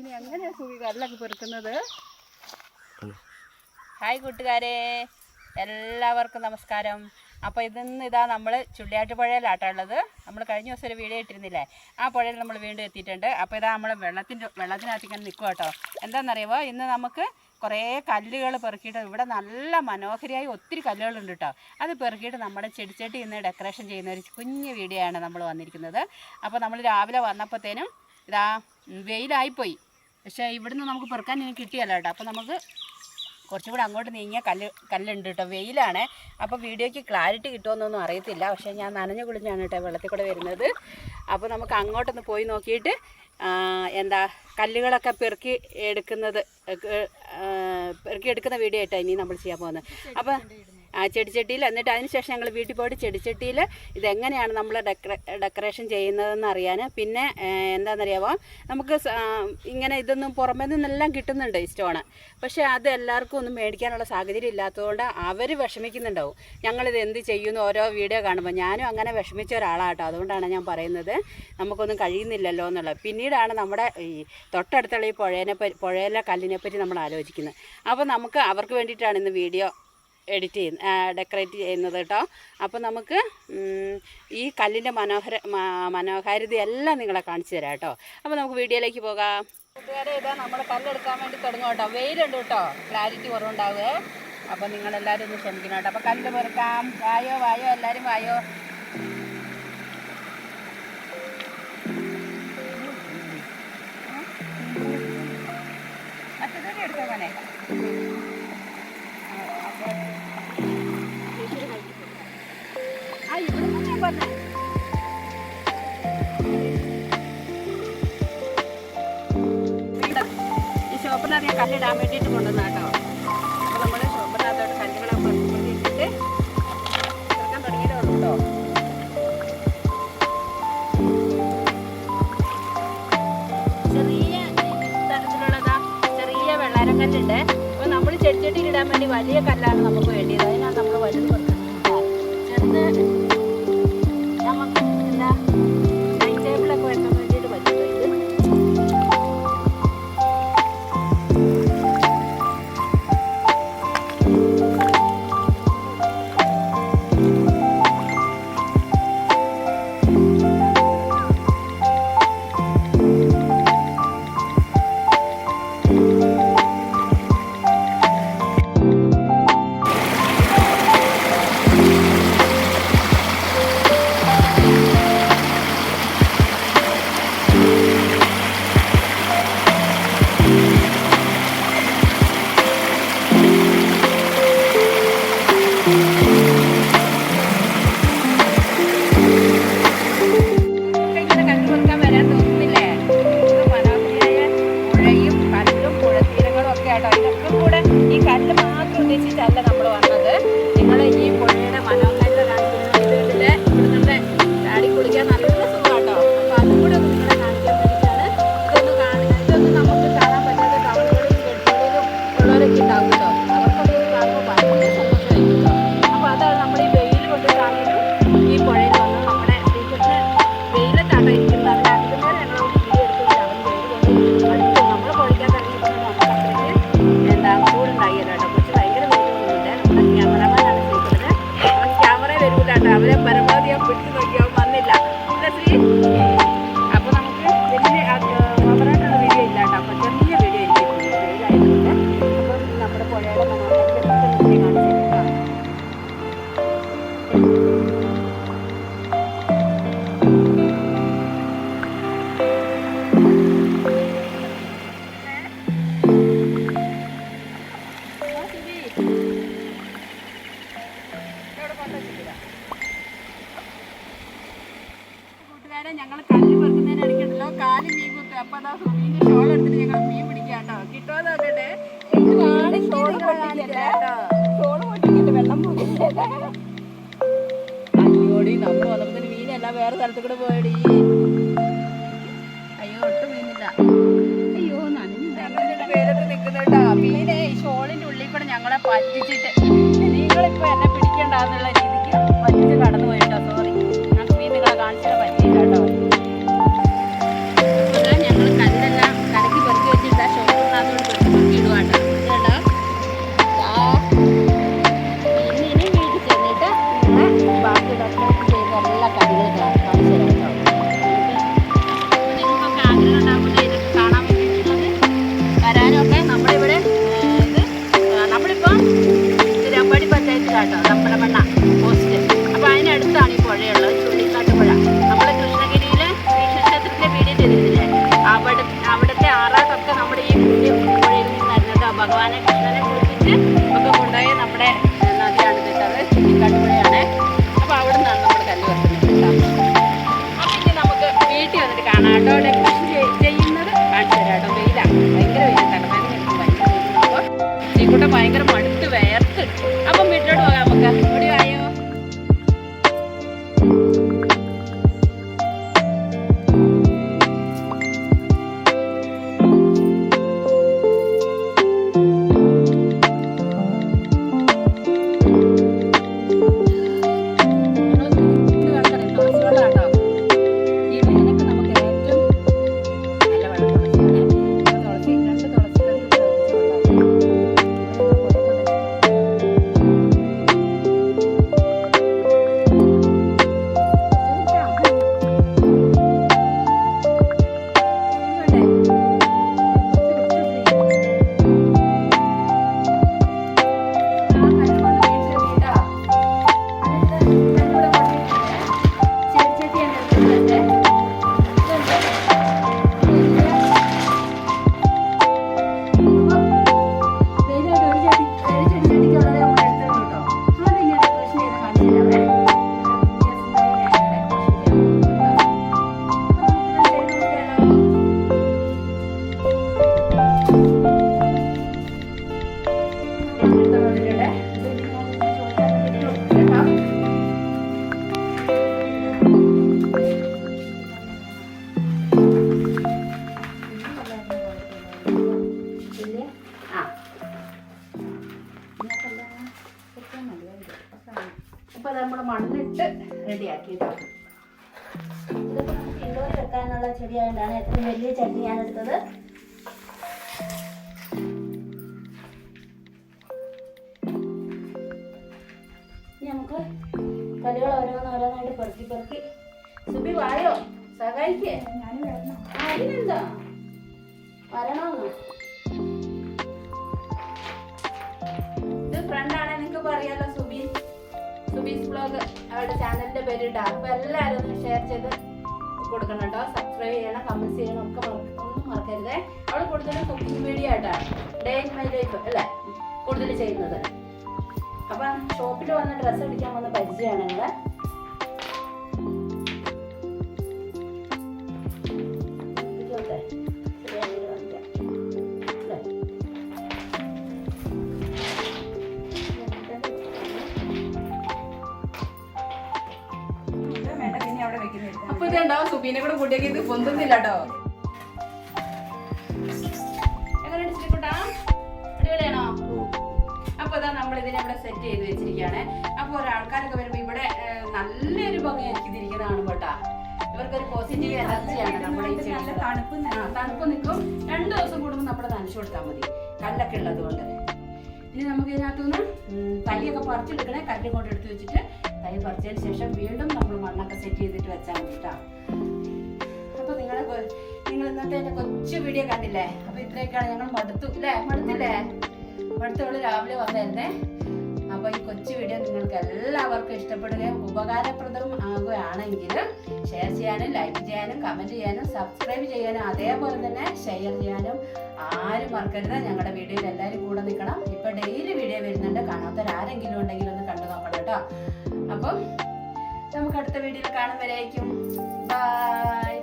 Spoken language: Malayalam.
ഇനി എങ്ങനെയാ സുഖി കല്ലൊക്കെ പെറുക്കുന്നത്? ഹായ് കൂട്ടുകാരെ. എല്ലാവർക്കും നമസ്കാരം. അപ്പോൾ ഇതിന്ന് ഇതാ നമ്മൾ ചുള്ളിയാട്ട് പുഴയിലാട്ടാ ഉള്ളത്. നമ്മൾ കഴിഞ്ഞ ദിവസം ഒരു വീഡിയോ ഇട്ടിരുന്നില്ലേ? ആ പുഴയിൽ നമ്മൾ വീണ്ടും എത്തിയിട്ടുണ്ട്. അപ്പോൾ ഇതാ നമ്മൾ വെള്ളത്തിന്റെ വെള്ളത്തിനകത്ത് ഇങ്ങനെ നിൽക്കും കേട്ടോ എന്താണെന്നറിയുമോ ഇന്ന് നമുക്ക് കുറേ കല്ലുകൾ പെറുക്കിയിട്ട് ഇവിടെ നല്ല മനോഹരിയായി ഒത്തിരി കല്ലുകളുണ്ട് കേട്ടോ അത് പെറുക്കിയിട്ട് നമ്മുടെ ചെടിച്ചട്ടി ഇന്ന് ഡെക്കറേഷൻ ചെയ്യുന്ന ഒരു കുഞ്ഞു വീഡിയോ ആണ് നമ്മൾ വന്നിരിക്കുന്നത്. അപ്പോൾ നമ്മൾ രാവിലെ വന്നപ്പോഴത്തേനും ഇതാ വെയിലായിപ്പോയി. പക്ഷേ ഇവിടുന്ന് നമുക്ക് പെറുക്കാൻ ഇനി കിട്ടിയല്ലോ കേട്ടോ. അപ്പോൾ നമുക്ക് കുറച്ചും കൂടെ അങ്ങോട്ട് നീങ്ങിയ കല്ല് കല്ലുണ്ട് കേട്ടോ. വെയിലാണ്. അപ്പോൾ വീഡിയോയ്ക്ക് ക്ലാരിറ്റി കിട്ടുമെന്നൊന്നും അറിയത്തില്ല. പക്ഷേ ഞാൻ നനഞ്ഞു കുളിഞ്ഞാണ് കേട്ടോ വെള്ളത്തിൽ കൂടെ വരുന്നത്. അപ്പോൾ നമുക്ക് അങ്ങോട്ടൊന്ന് പോയി നോക്കിയിട്ട് എന്താ കല്ലുകളൊക്കെ പെറുക്കി എടുക്കുന്നത് പെറുക്കി എടുക്കുന്ന വീഡിയോ ആയിട്ടാണ് ഇനി നമ്മൾ ചെയ്യാൻ പോകുന്നത്. അപ്പോൾ ആ ചെടിച്ചട്ടിയിൽ. എന്നിട്ട് അതിന് ശേഷം ഞങ്ങൾ വീട്ടിൽ പോയിട്ട് ചെടിച്ചട്ടിയിൽ ഇതെങ്ങനെയാണ് നമ്മൾ ഡെക്കറേ ഡെക്കറേഷൻ ചെയ്യുന്നതെന്ന് അറിയാൻ പിന്നെ എന്താണെന്നറിയാമോ നമുക്ക് ഇങ്ങനെ ഇതൊന്നും പുറമേ നിന്നെല്ലാം കിട്ടുന്നുണ്ട് ഈ സ്റ്റോണ്. പക്ഷേ അത് എല്ലാവർക്കും ഒന്നും മേടിക്കാനുള്ള സാഹചര്യം ഇല്ലാത്തതുകൊണ്ട് അവർ വിഷമിക്കുന്നുണ്ടാവും. ഞങ്ങളിത് എന്ത് ചെയ്യുന്നു ഓരോ വീഡിയോ കാണുമ്പോൾ ഞാനും അങ്ങനെ വിഷമിച്ച ഒരാളാട്ടോ. അതുകൊണ്ടാണ് ഞാൻ പറയുന്നത്. നമുക്കൊന്നും കഴിയുന്നില്ലല്ലോ എന്നുള്ളത്. പിന്നീടാണ് നമ്മുടെ ഈ തൊട്ടടുത്തുള്ള ഈ പുഴേനെ പുഴയിലെ കല്ലിനെ പറ്റി നമ്മൾ ആലോചിക്കുന്നത്. അപ്പോൾ നമുക്ക് അവർക്ക് വേണ്ടിയിട്ടാണ് ഇന്ന് വീഡിയോ എഡിറ്റ് ചെയ്യുന്ന ഡെക്കറേറ്റ് ചെയ്യുന്നത് കേട്ടോ. അപ്പോൾ നമുക്ക് ഈ കല്ലിന്റെ മനോഹര മനോഹാരിതയെല്ലാം നിങ്ങളെ കാണിച്ചു തരാം കേട്ടോ. അപ്പോൾ നമുക്ക് വീഡിയോയിലേക്ക് പോകാം. കൂട്ടുകാരെ ഇതാ നമ്മൾ കല്ലെടുക്കാൻ വേണ്ടി തുടങ്ങും കേട്ടോ. വെയിലുണ്ട് കേട്ടോ. ക്ലാരിറ്റി കുറവുണ്ടാവുകയെ അപ്പോൾ നിങ്ങളെല്ലാവരും ഒന്ന് ക്ഷമിക്കണം കേട്ടോ. അപ്പോൾ കല്ല് പെറുക്കാം. വായോ വായോ എല്ലാവരും വായോ. വലിയ കല്ലാണ് നമുക്ക് ഉദ്ദേശിച്ചല്ല നമ്മൾ വന്നത്. നിങ്ങൾ ഈ പുഴയുടെ മനോഹരത കാണിക്കുന്നത് ഇതിലെ ഇവിടുത്തെ ചാടി നല്ല നമുക്ക് കാണാൻ പറ്റാത്ത ഉണ്ടാവും കേട്ടോ. വരൂല കേട്ടോ അവരെ പരമാവധി ഞാൻ പിടിച്ചു നോക്കി കല്ല് പെറുക്കുന്നതിന് ഇടയ്ക്കുണ്ടല്ലോ കാൽ മീൻ കുത്തും അപ്പൊ അതാ സുബീന്റെ ഷോൾ എടുത്തിട്ട് ഞങ്ങൾ മീൻ പിടിക്കാട്ടോ കിട്ടുമോ നോക്കട്ടെ ഷോൾ പൊട്ടിക്കില്ല? ഷോൾ പൊട്ടിക്കില്ല വെള്ളം പോകില്ല? അയ്യോടി നമ്മൾ വന്നപ്പോ മീനെല്ലാം വേറെ സ്ഥലത്ത് കൂടെ പോയടി. അയ്യോ ഒട്ടും മീനില്ല അയ്യോ നനഞ്ഞു. പേരത്ത് നിൽക്കുന്നുണ്ടാ മീനെ ഈ ഷോളിന്റെ ഉള്ളിൽ കൂടെ ഞങ്ങളെ പറ്റിച്ചിട്ട്. നിങ്ങളിപ്പോ എന്നെ പിടിക്കണ്ടെന്നുള്ള രീതിക്ക് പറ്റിച്ച് കടന്നു പോയിട്ടാ സോറി টাটা ഇൻഡോർ വെക്കാനുള്ള ചെടിയായതുകൊണ്ടാണ് ഏറ്റവും വലിയ ചട്ടി ഞാൻ എടുത്തത് നമുക്ക് കല്ലുകൾ ഓരോന്ന് ഓരോന്നായിട്ട് പെറുക്കി പെറുക്കി. സുബി വായോ? സഹായിക്കേ. അതിനെന്താ വരണോന്ന് ഇത് ഫ്രണ്ടാണ് നിങ്ങൾക്ക് അറിയാലോ സുബി. സുബീസ് ബ്ലോഗ് അവരുടെ ചാനലിന്റെ പേരിട്ടാ അപ്പൊ എല്ലാവരും ഒന്ന് ഷെയർ ചെയ്ത് കൊടുക്കണം കേട്ടോ. സബ്സ്ക്രൈബ് ചെയ്യണം കമന്റ് ചെയ്യണം ഒക്കെ ഒന്നും മറക്കരുത്. അവൾ കൂടുതൽ കുക്കിംഗ് വീഡിയോ ആയിട്ടാണ് ഡേ ഇൻ മൈ ലൈഫ് അല്ലേ? കൂടുതൽ ചെയ്യുന്നത്. അപ്പം ഷോപ്പിൽ വന്ന് ഡ്രസ്സ് എടുക്കാൻ വന്ന പരിചയമാണ് ഞങ്ങളെ. അപ്പൊ ഉണ്ടാവും സുബീനെ കൂടെ കൂട്ടിയൊക്കെ ഇത് പൊന്തുന്നില്ല കേട്ടോ അടിപൊളിയാണോ? അപ്പൊ നമ്മൾ ഇതിനെ ഇവിടെ സെറ്റ് ചെയ്ത് വെച്ചിരിക്കുകയാണ്. അപ്പൊ ഒരാൾക്കാരൊക്കെ വരുമ്പോ ഇവിടെ നല്ലൊരു ഭംഗിയാക്കി ഇതിരിക്കുന്നതാണ് കേട്ടാ ഇവർക്കൊരു പോസിറ്റീവ് എനർജിയാണ് നമ്മുടെ ഈ ചെടി. ആ തണുപ്പ് നിൽക്കും. രണ്ട് ദിവസം കൂടുമ്പോൾ നമ്മൾ നനച്ചു കൊടുത്താൽ മതി. കല്ലൊക്കെ ഉള്ളത് കൊണ്ട്. ഇനി നമുക്ക് ഇതിനകത്തുനിന്ന് തൈയൊക്കെ പറിച്ചെടുക്കണേ. കല്ലും കൊണ്ട് എടുത്ത് വെച്ചിട്ട് തൈ പറിച്ചതിന് ശേഷം വീണ്ടും സെറ്റ് ചെയ്തിട്ട് വെച്ചാൽ കേട്ടോ അപ്പൊ നിങ്ങളെ നിങ്ങൾ ഇന്നത്തെ എന്റെ കൊച്ചു വീഡിയോ കണ്ടില്ലേ? അപ്പൊ ഇത്രയൊക്കെയാണ് ഞങ്ങൾ മടുത്തു. അല്ലേ മടുത്തില്ലേ? മടുത്തോൾ രാവിലെ വന്നായിരുന്നേ. അപ്പൊ ഈ കൊച്ചു വീഡിയോ നിങ്ങൾക്ക് എല്ലാവർക്കും ഇഷ്ടപ്പെടുകയും ഉപകാരപ്രദവും ആകുകയാണെങ്കിൽ ഷെയർ ചെയ്യാനും ലൈക്ക് ചെയ്യാനും കമന്റ് ചെയ്യാനും സബ്സ്ക്രൈബ് ചെയ്യാനും അതേപോലെ തന്നെ ഷെയർ ചെയ്യാനും ആരും മറക്കരുത്. ഞങ്ങളുടെ വീഡിയോയിൽ എല്ലാവരും കൂടെ നിൽക്കണം ഇപ്പൊ ഡെയിലി വീഡിയോ വരുന്നുണ്ട്. കാണാത്തവരാരെങ്കിലും ഉണ്ടെങ്കിൽ ഒന്ന് കണ്ടു നോക്കണം കേട്ടോ. അപ്പം നമുക്ക് അടുത്ത വീഡിയോയിൽ കാണുമ്പോഴേക്കും ബൈ